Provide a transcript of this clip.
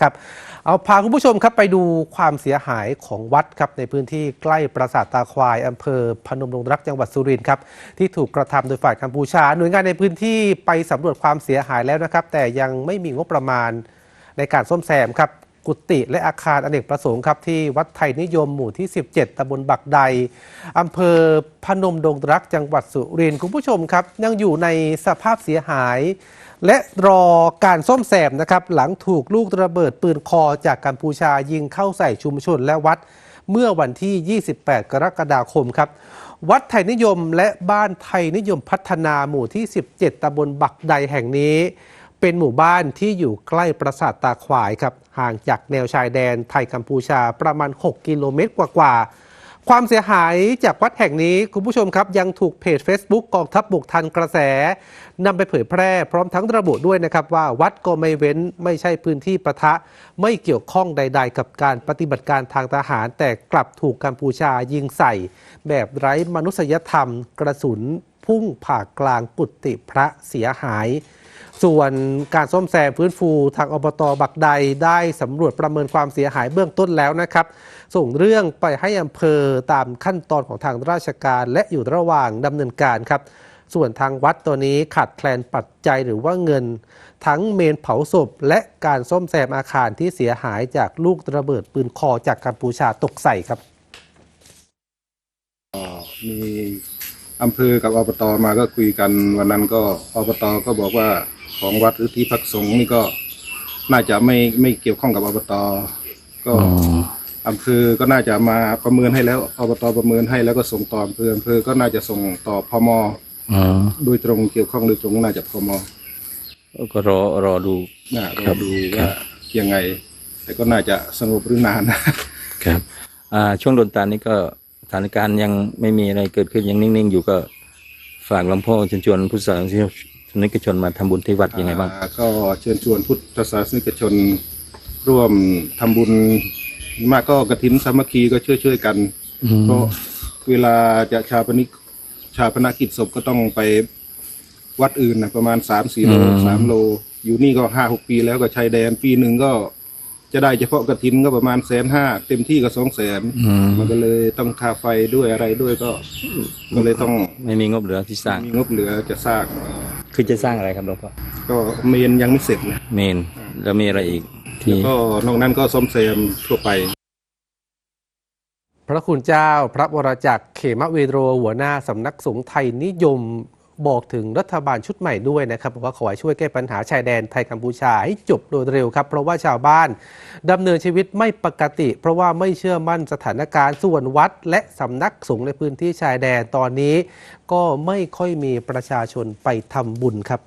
ครับเอาพาคุณผู้ชมครับไปดูความเสียหายของวัดครับในพื้นที่ใกล้ปราสาทตาควายอำเภอพนมดงรักจังหวัดสุรินทร์ครับที่ถูกกระทำโดยฝ่ายกัมพูชา หน่วยงานในพื้นที่ไปสำรวจความเสียหายแล้วนะครับ แต่ยังไม่มีงบประมาณในการซ่อมแซมครับกุฏิและอาคารอเนกประสงค์ครับที่วัดไทยนิยมหมู่ที่ 17ตำบลบักใดอำเภอพนมดงรักจังหวัดสุรินทร์คุณผู้ชมครับยังอยู่ในสภาพเสียหาย และรอการซ่อมแซมนะครับหลังถูกลูกระเบิดปืนคอจากกัมพูชายิงเข้าใส่ชุมชนและวัดเมื่อวันที่ 28 กรกฎาคมครับ วัดไทยนิยมและบ้านไทยนิยมพัฒนาหมู่ที่ 17ตำบลบักใดแห่งนี้ เป็นหมู่บ้านที่อยู่ใกล้ปราสาทตาควายครับห่างจากแนวชายแดนไทยกัมพูชาประมาณ 6 กิโลเมตรกว่าๆ ความเสียหายจากวัดแห่งนี้คุณผู้ชมครับ ยังถูกเพจ Facebook กองทัพบกทันกระแสนำไปเผยแพร่พร้อมทั้งระบุด้วยนะครับว่าวัดก็ไม่เว้นไม่ใช่พื้นที่ประทะ ไม่เกี่ยวข้องใด ๆ กับการปฏิบัติการทางทหาร แต่กลับถูกกัมพูชายิงใส่ แบบไร้มนุษยธรรม กระสุนพุ่งผ่ากลางกุฏิพระเสียหาย ส่วนการซ่อมแซมฟื้นฟูทางอบตบักใดได้สำรวจประเมินความเสียหายเบื้องต้นแล้วนะครับ ส่งเรื่องไปให้อำเภอตามขั้นตอนของทางราชการ และอยู่ระหว่างดำเนินการครับส่วนทางวัดตัวนี้ขาดแคลนปัจจัยหรือว่าเงิน ทั้งเมนเผาศพ และการซ่อมแซมอาคารที่เสียหายจากลูกระเบิดปืนคอจากกัมพูชาตกใส่ครับมี อำเภอกับอบตมาก็คุยกันวันนั้นก็อบตก็บอกว่าของวัดหรือที่พักสงฆ์นี่ก็น่าจะไม่ไม่เกี่ยวข้องกับอบตก็อำเภอก็น่าจะมาประเมินให้แล้วอบตประเมินให้แล้วก็ส่งต่ออำเภออำเภอก็น่าจะส่งต่อพมอ๋อโดยตรงเกี่ยวข้องโดยตรงน่าจะพมก็รอรอดูน่าครัเราบดูครัว่าบยังไง แต่ก็น่าจะสงบหรือนานครับ อ่าช่วงโดนตานี้ก็ส ถานการณ์ยังไม่มีอะไรเกิดขึ้นยังนิ่งๆ อยู่ก็ฝากหลวงพ่อเชิญชวนพุทธศาสนิกชนมาทำบุญที่วัดยังไงบ้างอ่ก็เชิญชวนพุทธศาสนิกชน ร่วมทำบุญมากก็กระถินสามัคคีก็ช่วยช่วยๆกันอืมเพราะเวลาจะชาปนิกชาปนกิจศพก็ต้องไปวัดอื่นนะประมาณสามสี่โลสามโล อยู่นี่ก็ห้าหกปีแล้วก็ชายแดนปีหนึ่งก็ จะได้เฉพาะกระถินก็ประมาณแสนห้าเต็มที่ก็สองแสนอืม มันก็เลยต้องค่าไฟด้วยอะไรด้วยก็ ก็เลยต้องไม่มีงบเหลือที่สร้างมีงบเหลือจะสร้างคือจะสร้างอะไรครับหลวงพ่อก็เมนยังไม่เสร็จนะเมน แล้วมีอะไรอีกแล้วที่ ก็นอกนั้นก็ซ่อมแซมทั่วไป พระคุณเจ้า พระวรจักรเขมเวโรหัวหน้าสำนักสงฆ์ไทยนิยม บอกถึงรัฐบาลชุดใหม่ด้วยนะครับบอกว่าขอให้ช่วยแก้ปัญหาชายแดนไทยกัมพูชาให้จบโดยเร็วครับ เพราะว่าชาวบ้านดำเนินชีวิตไม่ปกติ เพราะว่าไม่เชื่อมั่นสถานการณ์ส่วนวัด และสำนักสงฆ์ในพื้นที่ชายแดนตอนนี้ ก็ไม่ค่อยมีประชาชนไปทำบุญครับ